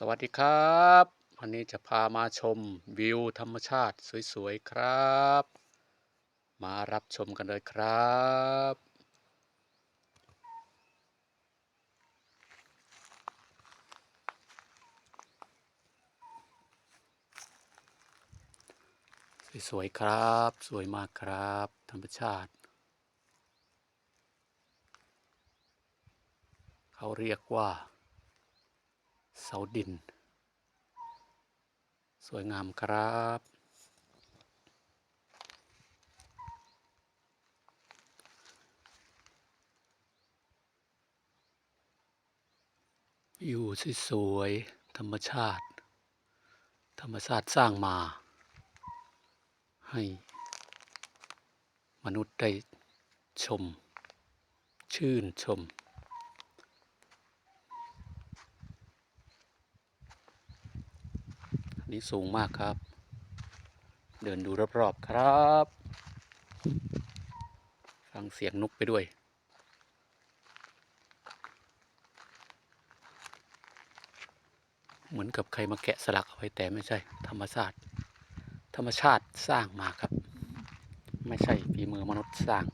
สวัสดีครับ วันนี้จะพามาชมวิวธรรมชาติสวยๆครับ มารับชมกันเลยครับ สวยๆครับ สวยมากครับ ธรรมชาติ เขาเรียกว่า เสาดิน สวยงามครับอยู่สวยๆธรรมชาติ ธรรมชาติสร้างมา ให้มนุษย์ได้ชม ชื่นชม นี้สูงมากครับ เดินดูรอบๆครับ ฟังเสียงนกไปด้วยเหมือนกับใครมาแกะสลักเอาไว้แต่ไม่ใช่ ธรรมชาติ ธรรมชาติสร้างมาครับ ไม่ใช่ฝีมือมนุษย์สร้าง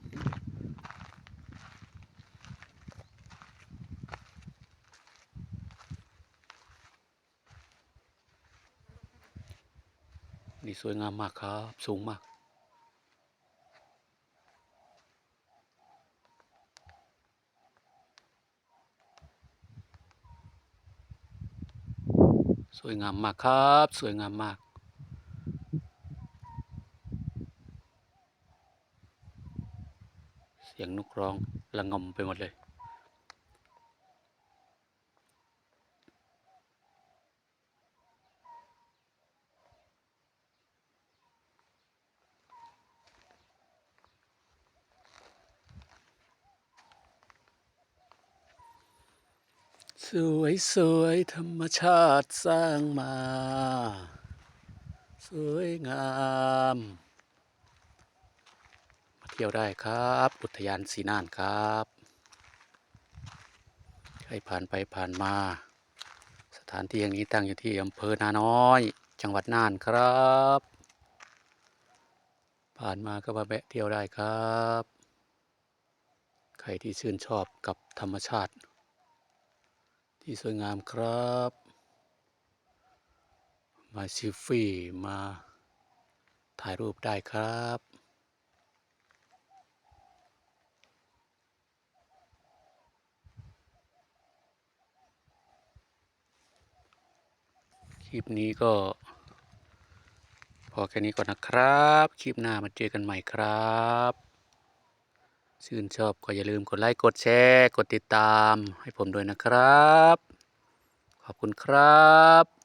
นี่สวยงามมากครับ สูงมาก สวยงามมากครับ สวยงามมากเสียงนกร้องระงมไปหมดเลย วยสวยธรรมชาติสร้างมา สวยงาม มาเที่ยวได้ครับ อุทยานสีน่านครับ ใครผ่านไปผ่านมา สถานที่แห่งนี้ตั้งอยู่ที่อำเภอนาน้อย จังหวัดน่านครับ ผ่านมาก็มาแวะเที่ยวได้ครับ ใครที่ชื่นชอบกับธรรมชาติ ที่สวยงามครับ มาชิฟฟี่มาถ่ายรูปได้ครับคลิปนี้ก็ พอแค่นี้ก่อนนะครับ คลิปหน้ามาเจอกันใหม่ครับ ชื่นชอบก็อย่าลืมกดไลค์กดแชร์ กดติดตามให้ผมด้วยนะครับ ขอบคุณครับ